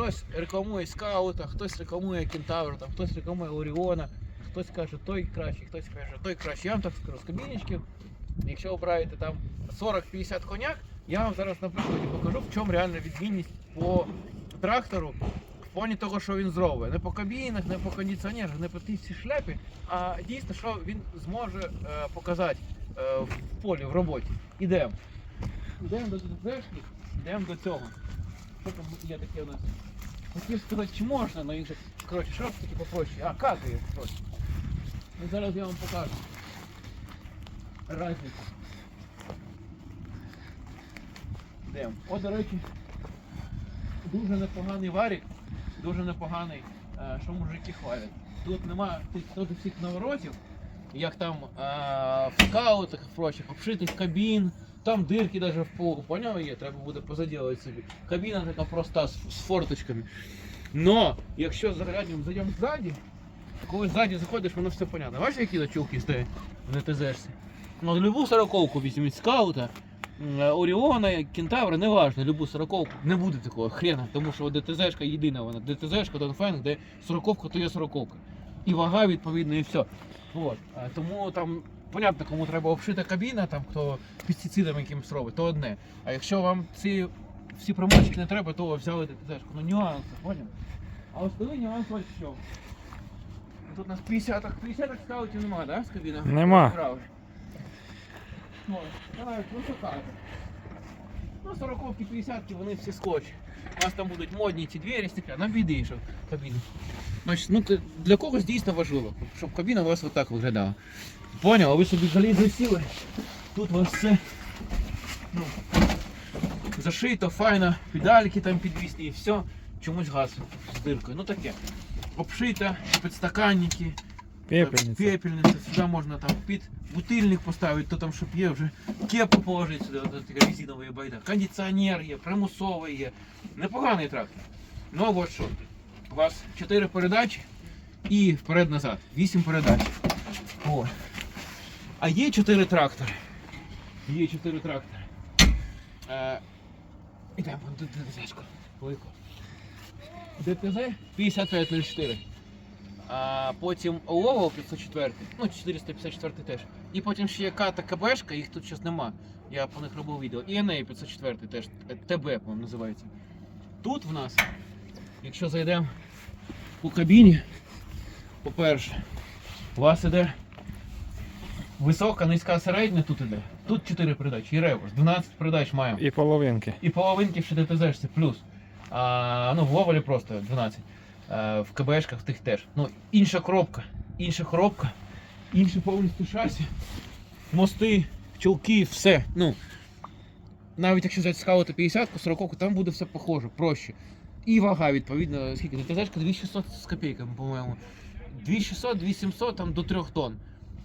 хтось рекламує скаута, хтось рекламує кентавра, там, хтось рекламує Оріона, хтось каже той кращий, хтось каже той кращий. Я вам так скажу, з кабінічків, якщо обираєте там 40-50 коняк, я вам зараз на прикладі покажу, в чому реальна відмінність по трактору в плані того, що він зробить. Не по кабінах, не по кондиціонерах, не по тій шляпі, а дійсно, що він зможе е, показати е, в полі, в роботі. Ідемо. Йдемо до ДЗшки, йдемо до цього. Що там є таке у нас? Хотів сказати, чи можна, але інше. Коротше, що таки попроще? А, какає попроще. Ну зараз я вам покажу. Разницю. Йдемо. О, до речі, дуже непоганий варік, дуже непоганий, е, що мужики хвалять. Тут нема тих всіх наворотів, як там е, в скаутах і прочих, обшитих кабін, там дирки навіть в полу, поняв є, треба буде позаділувати собі. Кабіна така проста з, з форточками. Но, якщо заглянемо, зайдемо ззаді, коли ззаді заходиш, воно все понятно. Бачиш, які чулки стоять в НТЗшці? Ну, любу сороковку візьміть скаута, Оріона, Кентавра, неважно, любу сороковку, не буде такого хрена, тому що ДТЗшка єдина вона. ДТЗшка, Донфен, де сороковка, то є сороковка. І вага відповідно, і все. От. Тому там, понятно, кому треба обшита кабіна, там хто пестицидами якимось робить, то одне. А якщо вам ці всі примочки не треба, то взяли ДТЗшку. Ну нюанси, поняв? А основний нюанс ось в чому. Тут у нас 50 50 скаутів немає, да, з кабіна? Нема. Ну, давай, ну що кажуть. Ну, 40 50 вони всі скотч. У нас там будуть модні ці двері стекля, нам біди, що кабіна. Значить, ну, для когось дійсно важливо, щоб кабіна у вас отак виглядала. Поняв, а ви собі залізли сіли. Тут у вас все ну, зашито, файно, педальки там підвісні і все. Чомусь газ з диркою. Ну таке. Обшито, підстаканники, Пепельниця. Пепельниця, сюди можна там під бутильник поставити, то там, щоб є вже кепку положити сюди, така резиновий байда. Кондиціонер є, примусовий є. Непоганий трактор. Ну от що. У вас 4 передачі і вперед-назад. 8 передач. О. А є 4 трактори. Є 4 трактори. Е, ідемо до ДТЗ-шку. ДТЗ 5504. А потім ОЛОВО 504, ну 454 теж. І потім ще є К та КБшка, їх тут зараз нема. Я по них робив відео. І НА 504 теж, е, ТБ, по-моєму, називається. Тут в нас, якщо зайдемо у кабіні, по-перше, у вас іде висока, низька, середня, тут іде. Тут 4 передачі, і реверс, 12 передач маємо. І половинки. І половинки ще ДТЗшці плюс. А, ну, в Ловелі просто 12. А, в КБшках тих теж. Ну, інша коробка, інша коробка, інше повністю шасі, мости, чулки, все. Ну, навіть якщо взяти скаути 50 40 там буде все похоже, проще. І вага, відповідно, скільки? ДТЗшка 2600 з копійками, по-моєму. 2600, 2700 там до 3 тонн.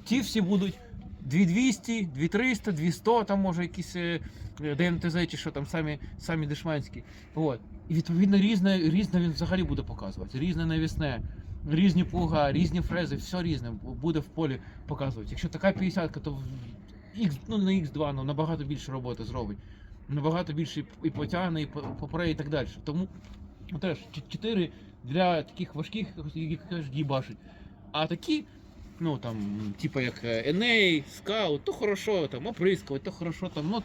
Ті всі будуть 2200, 2300, 200, там може якісь е, е, ДМТЗ чи що там самі, самі дешманські. От. І відповідно різне, різне він взагалі буде показувати. Різне навісне, різні плуга, різні фрези, все різне буде в полі показувати. Якщо така 50, то X, ну не X2, ну набагато більше роботи зробить. Набагато більше і- потягне, і по- попре, і так далі. Тому ну, теж 4 для таких важких, які кажуть, їбашить. А такі ну там, типа як е, Еней, скаут, то хорошо, там оприскувати, то хорошо там, ну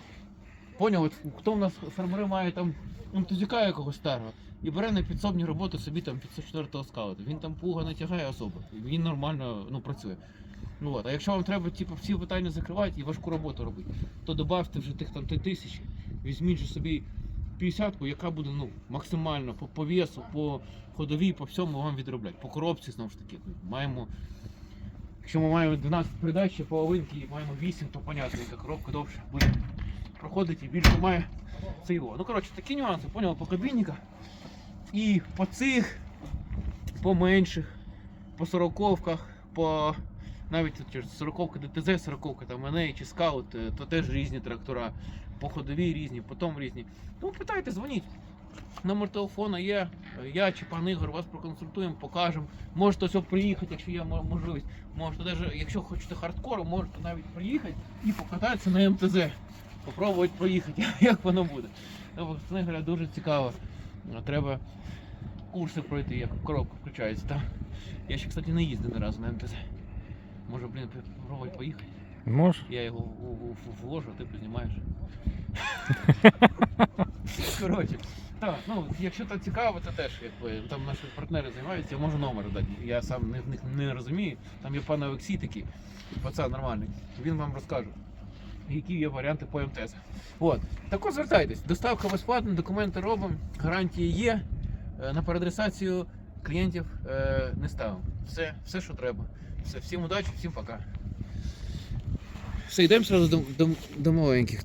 поняв, хто в нас фермери має там ентузіка якогось старого і бере на підсобні роботи собі там 504 скаута. Він там пуга не тягає особо, він нормально ну, працює. Ну, от. А якщо вам треба типу, всі питання закривати і важку роботу робити, то додавте вже тих там 3 тисячі, візьміть же собі 50-ку, яка буде ну, максимально по, по весу, по ходовій, по всьому вам відроблять. По коробці знову ж таки. Маємо Якщо ми маємо 12 передач, половинки і маємо 8, то понятно, яка коробка довше буде проходити і більше має це його. Ну коротше, такі нюанси, поняв, по кабінниках. І по цих, по менших, по сороковках, по навіть сороковка ДТЗ, сороковка там МНЕ чи скаут, е, то теж різні трактора. По ходовій різні, потім різні. Тому питайте, дзвоніть. Номер телефона є. Я чи пан Ігор вас проконсультуємо, покажемо. Можете ось приїхати, якщо є можливість. Можете навіть, якщо хочете хардкору, можете навіть приїхати і покататися на МТЗ. Попробувати проїхати, як воно буде. Ну, говоря, дуже цікаво. Треба курси пройти, як коробка включається. Там. Я ще, кстати, не їздив ні разу на МТЗ. Може, блін, попробувати поїхати. Можеш? Я його вложу, а ти познімаєш. Коротше, так, ну, якщо так цікаво, то теж, якби там наші партнери займаються, я можу номер дати. Я сам не, в них не розумію. Там є пан Олексій такий, пацан нормальний. Він вам розкаже, які є варіанти по МТЗ. От. Також звертайтесь, доставка безплатна, документи робимо, гарантії є. Е, На переадресацію клієнтів е, не ставимо. Все, все, що треба. Все, всім удачі, всім пока. Все, йдемо одразу до, до, до маленьких.